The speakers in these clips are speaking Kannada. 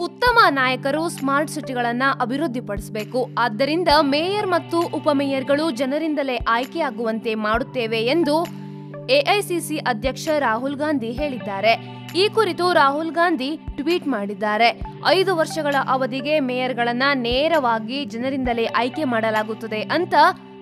ಉತ್ತಮ ನಾಯಕರು ಸ್ಮಾರ್ಟ್ ಸಿಟಿಗಳನ್ನ ಅಭಿವೃದ್ಧಿಪಡಿಸಬೇಕು. ಆದ್ದರಿಂದ ಮೇಯರ್ ಮತ್ತು ಉಪಮೇಯರ್ಗಳು ಜನರಿಂದಲೇ ಆಯ್ಕೆಯಾಗುವಂತೆ ಮಾಡುತ್ತೇವೆ ಎಂದು ಎಐಸಿಸಿ ಅಧ್ಯಕ್ಷ ರಾಹುಲ್ ಗಾಂಧಿ ಹೇಳಿದ್ದಾರೆ. ಈ ಕುರಿತು ರಾಹುಲ್ ಗಾಂಧಿ ಟ್ವೀಟ್ ಮಾಡಿದ್ದಾರೆ. ಐದು ವರ್ಷಗಳ ಅವಧಿಗೆ ಮೇಯರ್ಗಳನ್ನ ನೇರವಾಗಿ ಜನರಿಂದಲೇ ಆಯ್ಕೆ ಮಾಡಲಾಗುತ್ತದೆ ಅಂತ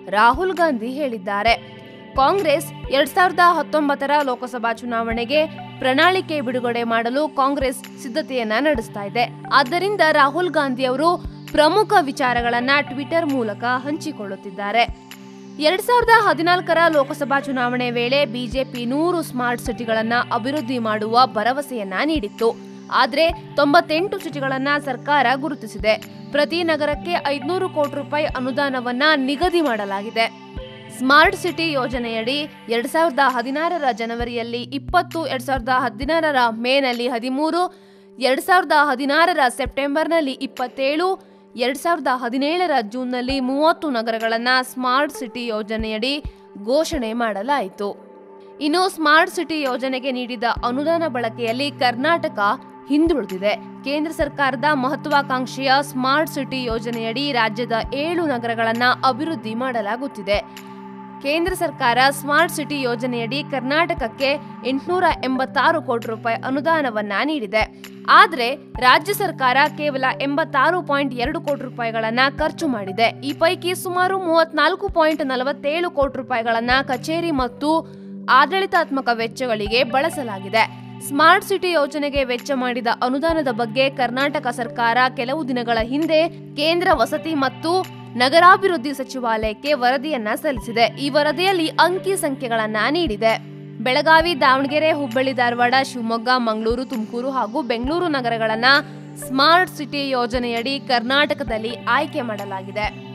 ರಾಹುಲ್ ಗಾಂಧಿ ಹೇಳಿದ್ದಾರೆ. ಕಾಂಗ್ರೆಸ್ ಎರಡ್ ಸಾವಿರದ ಹತ್ತೊಂಬತ್ತರ ಲೋಕಸಭಾ ಚುನಾವಣೆಗೆ ಪ್ರಣಾಳಿಕೆ ಬಿಡುಗಡೆ ಮಾಡಲು ಕಾಂಗ್ರೆಸ್ ಸಿದ್ಧತೆಯನ್ನ ನಡೆಸ್ತಾ ಇದೆ. ಆದ್ದರಿಂದ ರಾಹುಲ್ ಗಾಂಧಿ ಅವರು ಪ್ರಮುಖ ವಿಚಾರಗಳನ್ನ ಟ್ವಿಟರ್ ಮೂಲಕ ಹಂಚಿಕೊಳ್ಳುತ್ತಿದ್ದಾರೆ. ಎರಡ್ ಸಾವಿರದ ಹದಿನಾಲ್ಕರ ಲೋಕಸಭಾ ಚುನಾವಣೆ ವೇಳೆ ಬಿಜೆಪಿ ನೂರು ಸ್ಮಾರ್ಟ್ ಸಿಟಿಗಳನ್ನ ಅಭಿವೃದ್ಧಿ ಮಾಡುವ ಭರವಸೆಯನ್ನ ನೀಡಿತ್ತು. ಆದರೆ ತೊಂಬತ್ತೆಂಟು ಸಿಟಿಗಳನ್ನ ಸರ್ಕಾರ ಗುರುತಿಸಿದೆ. ಪ್ರತಿ ನಗರಕ್ಕೆ ಐದ್ನೂರು ಕೋಟಿ ರೂಪಾಯಿ ಅನುದಾನವನ್ನ ನಿಗದಿ ಮಾಡಲಾಗಿದೆ. ಸ್ಮಾರ್ಟ್ ಸಿಟಿ ಯೋಜನೆಯಡಿ ಎರಡ್ ಸಾವಿರದ ಹದಿನಾರರ ಜನವರಿಯಲ್ಲಿ ಇಪ್ಪತ್ತು, ಎರಡ್ ಸಾವಿರದ ಹದಿನಾರರ ಮೇನಲ್ಲಿ ಹದಿಮೂರು, ಎರಡ್ ಸಾವಿರದ ಹದಿನಾರರ ಸೆಪ್ಟೆಂಬರ್ನಲ್ಲಿ ಇಪ್ಪತ್ತೇಳು, ಎರಡ್ ಸಾವಿರದ ಹದಿನೇಳರ ಜೂನ್ನಲ್ಲಿ ಮೂವತ್ತು ನಗರಗಳನ್ನು ಸ್ಮಾರ್ಟ್ ಸಿಟಿ ಯೋಜನೆಯಡಿ ಘೋಷಣೆ ಮಾಡಲಾಯಿತು. ಇನ್ನು ಸ್ಮಾರ್ಟ್ ಸಿಟಿ ಯೋಜನೆಗೆ ನೀಡಿದ ಅನುದಾನ ಬಳಕೆಯಲ್ಲಿ ಕರ್ನಾಟಕ ಹಿಂದುಳಿದಿದೆ. ಕೇಂದ್ರ ಸರ್ಕಾರದ ಮಹತ್ವಾಕಾಂಕ್ಷೆಯ ಸ್ಮಾರ್ಟ್ ಸಿಟಿ ಯೋಜನೆಯಡಿ ರಾಜ್ಯದ ಏಳು ನಗರಗಳನ್ನು ಅಭಿವೃದ್ಧಿ ಮಾಡಲಾಗುತ್ತಿದೆ. ಕೇಂದ್ರ ಸರ್ಕಾರ ಸ್ಮಾರ್ಟ್ ಸಿಟಿ ಯೋಜನೆಯಡಿ ಕರ್ನಾಟಕಕ್ಕೆ ಎಂಟುನೂರ ಎಂಬತ್ತಾರು ಕೋಟಿ ರೂಪಾಯಿ ಅನುದಾನವನ್ನ ನೀಡಿದೆ. ಆದರೆ ರಾಜ್ಯ ಸರ್ಕಾರ ಕೇವಲ ಎಂಬತ್ತಾರು ಪಾಯಿಂಟ್ ಎರಡು ಕೋಟಿ ರೂಪಾಯಿಗಳನ್ನ ಖರ್ಚು ಮಾಡಿದೆ. ಈ ಪೈಕಿ ಸುಮಾರು ಮೂವತ್ನಾಲ್ಕು ಪಾಯಿಂಟ್ ನಲವತ್ತೇಳು ಕೋಟಿ ರೂಪಾಯಿಗಳನ್ನ ಕಚೇರಿ ಮತ್ತು ಆಡಳಿತಾತ್ಮಕ ವೆಚ್ಚಗಳಿಗೆ ಬಳಸಲಾಗಿದೆ. ಸ್ಮಾರ್ಟ್ ಸಿಟಿ ಯೋಜನೆಗೆ ವೆಚ್ಚ ಮಾಡಿದ ಅನುದಾನದ ಬಗ್ಗೆ ಕರ್ನಾಟಕ ಸರ್ಕಾರ ಕೆಲವು ದಿನಗಳ ಹಿಂದೆ ಕೇಂದ್ರ ವಸತಿ ಮತ್ತು ನಗರಾಭಿವೃದ್ಧಿ ಸಚಿವಾಲಯಕ್ಕೆ ವರದಿಯನ್ನ ಸಲ್ಲಿಸಿದೆ. ಈ ವರದಿಯಲ್ಲಿ ಅಂಕಿ ಸಂಖ್ಯೆಗಳನ್ನ ನೀಡಿದೆ. ಬೆಳಗಾವಿ, ದಾವಣಗೆರೆ, ಹುಬ್ಬಳ್ಳಿ, ಧಾರವಾಡ, ಶಿವಮೊಗ್ಗ, ಮಂಗಳೂರು, ತುಮಕೂರು ಹಾಗೂ ಬೆಂಗಳೂರು ನಗರಗಳನ್ನ ಸ್ಮಾರ್ಟ್ ಸಿಟಿ ಯೋಜನೆಯಡಿ ಕರ್ನಾಟಕದಲ್ಲಿ ಆಯ್ಕೆ ಮಾಡಲಾಗಿದೆ.